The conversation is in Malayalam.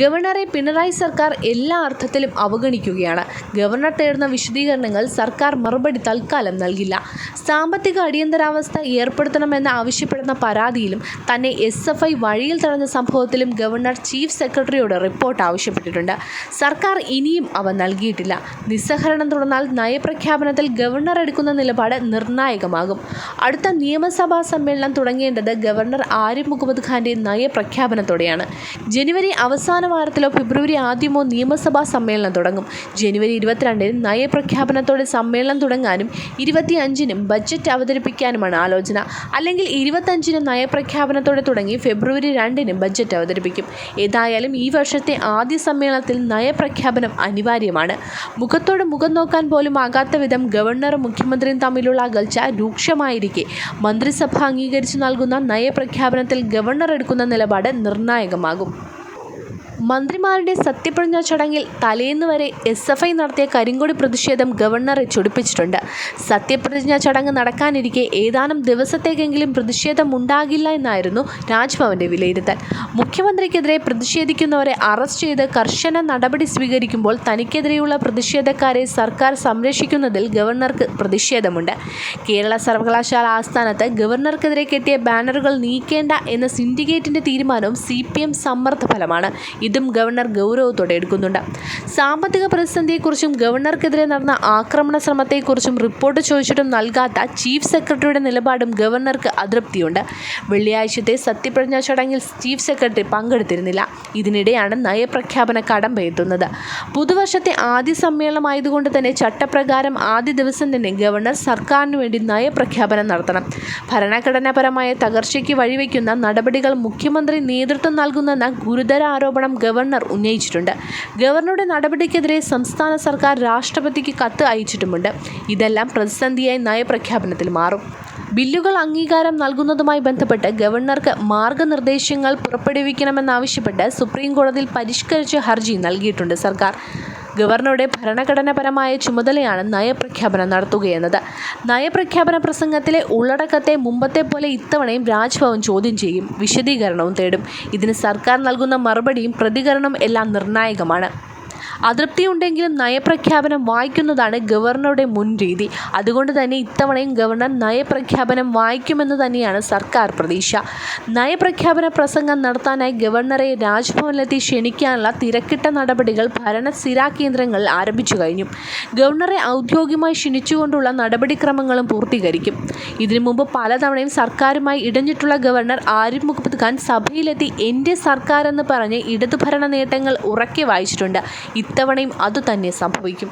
ഗവർണറെ പിണറായി സർക്കാർ എല്ലാ അർത്ഥത്തിലും അവഗണിക്കുകയാണ്. ഗവർണർ തേടുന്ന വിശദീകരണങ്ങൾ സർക്കാർ മറുപടി തൽക്കാലം നൽകില്ല. സാമ്പത്തിക അടിയന്തരാവസ്ഥ ഏർപ്പെടുത്തണമെന്ന് ആവശ്യപ്പെടുന്ന പരാതിയിലും തന്നെ എസ് എഫ് ഐ വഴിയിൽ തടഞ്ഞ സംഭവത്തിലും ഗവർണർ ചീഫ് സെക്രട്ടറിയോട് റിപ്പോർട്ട് ആവശ്യപ്പെട്ടിട്ടുണ്ട്. സർക്കാർ ഇനിയും അവ നൽകിയിട്ടില്ല. നിസ്സഹരണം തുടർന്നാൽ നയപ്രഖ്യാപനത്തിൽ ഗവർണർ എടുക്കുന്ന നിലപാട് നിർണായകമാകും. അടുത്ത നിയമസഭാ സമ്മേളനം തുടങ്ങേണ്ടത് ഗവർണർ ആരിഫ് മുഹമ്മദ് ഖാന്റെ നയപ്രഖ്യാപനത്തോടെയാണ്. ജനുവരി അവസാന വാരത്തിലോ ഫെബ്രുവരി ആദ്യമോ നിയമസഭാ സമ്മേളനം തുടങ്ങും. ജനുവരി ഇരുപത്തിരണ്ടിന് നയപ്രഖ്യാപനത്തോടെ സമ്മേളനം തുടങ്ങാനും ഇരുപത്തിയഞ്ചിനും ബജറ്റ് അവതരിപ്പിക്കാനുമാണ് ആലോചന. അല്ലെങ്കിൽ ഇരുപത്തഞ്ചിന് നയപ്രഖ്യാപനത്തോടെ തുടങ്ങി ഫെബ്രുവരി രണ്ടിന് ബജറ്റ് അവതരിപ്പിക്കും. ഏതായാലും ഈ വർഷത്തെ ആദ്യ സമ്മേളനത്തിൽ നയപ്രഖ്യാപനം അനിവാര്യമാണ്. മുഖത്തോട് മുഖം നോക്കാൻ പോലും ആകാത്ത വിധം ഗവർണറും മുഖ്യമന്ത്രിയും തമ്മിലുള്ള അകൽച്ച രൂക്ഷമായിരിക്കെ. മന്ത്രിസഭ അംഗീകരിച്ചു നൽകുന്ന നയപ്രഖ്യാപനത്തിൽ ഗവർണർ എടുക്കുന്ന നിലപാട് നിർണായകമാകും. മന്ത്രിമാരുടെ സത്യപ്രതിജ്ഞാ ചടങ്ങിൽ തലേന്ന് വരെ എസ് എഫ് ഐ നടത്തിയ കരിങ്കൊടി പ്രതിഷേധം ഗവർണറെ ചൊടിപ്പിച്ചിട്ടുണ്ട്. സത്യപ്രതിജ്ഞാ ചടങ്ങ് നടക്കാനിരിക്കെ ഏതാനും ദിവസത്തേക്കെങ്കിലും പ്രതിഷേധം ഉണ്ടാകില്ല എന്നായിരുന്നു രാജ്ഭവന്റെ വിലയിരുത്തൽ. മുഖ്യമന്ത്രിക്കെതിരെ പ്രതിഷേധിക്കുന്നവരെ അറസ്റ്റ് ചെയ്ത് കർശന നടപടി സ്വീകരിക്കുമ്പോൾ തനിക്കെതിരെയുള്ള പ്രതിഷേധക്കാരെ സർക്കാർ സംരക്ഷിക്കുന്നതിൽ ഗവർണർക്ക് പ്രതിഷേധമുണ്ട്. കേരള സർവകലാശാല ആസ്ഥാനത്ത് ഗവർണർക്കെതിരെ കെട്ടിയ ബാനറുകൾ നീക്കേണ്ട എന്ന സിൻഡിക്കേറ്റിന്റെ തീരുമാനവും സി പി എം സമ്മർദ്ദ ഫലമാണ് ഇതും ഗവർണർ ഗൗരവത്തോടെ എടുക്കുന്നുണ്ട്. സാമ്പത്തിക പ്രതിസന്ധിയെക്കുറിച്ചും ഗവർണർക്കെതിരെ നടന്ന ആക്രമണ ശ്രമത്തെക്കുറിച്ചും റിപ്പോർട്ട് ചോദിച്ചിട്ടും നൽകാത്ത ചീഫ് സെക്രട്ടറിയുടെ നിലപാടും ഗവർണർക്ക് അതൃപ്തിയുണ്ട്. വെള്ളിയാഴ്ചത്തെ സത്യപ്രതിജ്ഞാ ചടങ്ങിൽ ചീഫ് സെക്രട്ടറി പങ്കെടുത്തിരുന്നില്ല. ഇതിനിടെയാണ് നയപ്രഖ്യാപന കടമ്പ എത്തുന്നത്. പുതുവർഷത്തെ ആദ്യ സമ്മേളനമായതുകൊണ്ട് തന്നെ ചട്ടപ്രകാരം ആദ്യ ദിവസം തന്നെ ഗവർണർ സർക്കാരിന് വേണ്ടി നയപ്രഖ്യാപനം നടത്തണം. ഭരണഘടനാപരമായ തകർച്ചയ്ക്ക് വഴിവെക്കുന്ന നടപടികൾ മുഖ്യമന്ത്രി നേതൃത്വം നൽകുന്നെന്ന ഗുരുതര ആരോപണം ഗവർണർ ഉന്നയിച്ചിട്ടുണ്ട്. ഗവർണറുടെ നടപടിക്കെതിരെ സംസ്ഥാന സർക്കാർ രാഷ്ട്രപതിക്ക് കത്ത് അയച്ചിട്ടുമുണ്ട്. ഇതെല്ലാം പ്രതിസന്ധിയായി നയപ്രഖ്യാപനത്തിൽ മാറും. ബില്ലുകൾ അംഗീകാരം നൽകുന്നതുമായി ബന്ധപ്പെട്ട് ഗവർണർക്ക് മാർഗനിർദ്ദേശങ്ങൾ പുറപ്പെടുവിക്കണമെന്നാവശ്യപ്പെട്ട് സുപ്രീം കോടതിയിൽ പരിഷ്കരിച്ച ഹർജി നൽകിയിട്ടുണ്ട് സർക്കാർ. ഗവർണറുടെ ഭരണഘടനാപരമായ ചുമതലയാണ് നയപ്രഖ്യാപനം നടത്തുകയെന്നത്. നയപ്രഖ്യാപന പ്രസംഗത്തിലെ ഉള്ളടക്കത്തെ മുമ്പത്തെ പോലെ ഇത്തവണയും രാജ്ഭവൻ ചോദ്യം ചെയ്യും വിശദീകരണവും തേടും. ഇതിന് സർക്കാർ നൽകുന്ന മറുപടിയും പ്രതികരണം എല്ലാം നിർണായകമാണ്. അതൃപ്തിയുണ്ടെങ്കിലും നയപ്രഖ്യാപനം വായിക്കുന്നതാണ് ഗവർണറുടെ മുൻ രീതി അതുകൊണ്ട് തന്നെ ഇത്തവണയും ഗവർണർ നയപ്രഖ്യാപനം വായിക്കുമെന്ന് തന്നെയാണ് സർക്കാർ പ്രതീക്ഷ. നയപ്രഖ്യാപന പ്രസംഗം നടത്താനായി ഗവർണറെ രാജ്ഭവനിലെത്തി ക്ഷണിക്കാനുള്ള തിരക്കിട്ട നടപടികൾ ഭരണ സ്ഥിരാ കേന്ദ്രങ്ങളിൽ ആരംഭിച്ചു കഴിഞ്ഞു. ഗവർണറെ ഔദ്യോഗികമായി ക്ഷണിച്ചുകൊണ്ടുള്ള നടപടിക്രമങ്ങളും പൂർത്തീകരിക്കും. ഇതിനു മുമ്പ് പലതവണയും സർക്കാരുമായി ഇടഞ്ഞിട്ടുള്ള ഗവർണർ ആരിഫ് മുഹമ്മദ് ഖാൻ സഭയിലെത്തി സർക്കാർ എന്ന് പറഞ്ഞ് ഇടതുഭരണ നേട്ടങ്ങൾ ഉറക്കെ വായിച്ചിട്ടുണ്ട്. ഇത്തവണയും അതുതന്നെ സംഭവിക്കും.